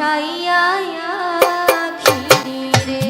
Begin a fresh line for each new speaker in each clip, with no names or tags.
ভাষাইয়া আখিরি রে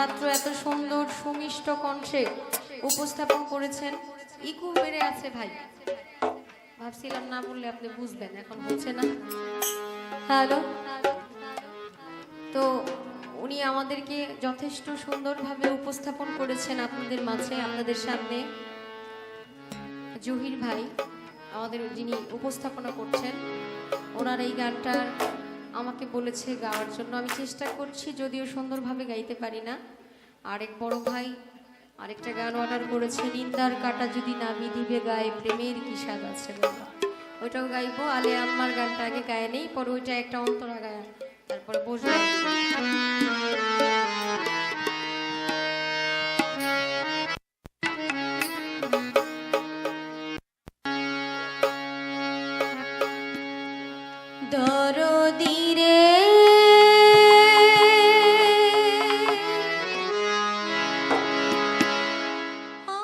রাত্র এত সুন্দর, সুমিষ্ট কণ্ঠে উপস্থাপন করেছেন, ইকু বেড়ে আছে ভাই। ভাবছিলাম না বললে আপনি বুঝবেন, এখন হচ্ছে না। হ্যালো? তো উনি আমাদেরকে যথেষ্ট সুন্দরভাবে উপস্থাপন করেছেন আপনাদের মাঝে, আপনাদের সামনে। জহির ভাই, আমাদের যিনি উপস্থাপনা করছেন, ওনার এই গানটার আমাকে বলেছে গাওয়ার জন্য। আমি চেষ্টা করছি, যদিও সুন্দরভাবে গাইতে পারি না। আরেক বড় ভাই আরেকটা গান অর্ডার করেছে, নিন্দার কাটা যদি না বিধিবে গায়ে, প্রেমের কি স্বাদ আছে ওইটাও গাইবো। আলে আম্মার গানটা আগে গায়ে নেই, পরে ওইটা একটা অন্তরা গায়া তারপরে বসবো दी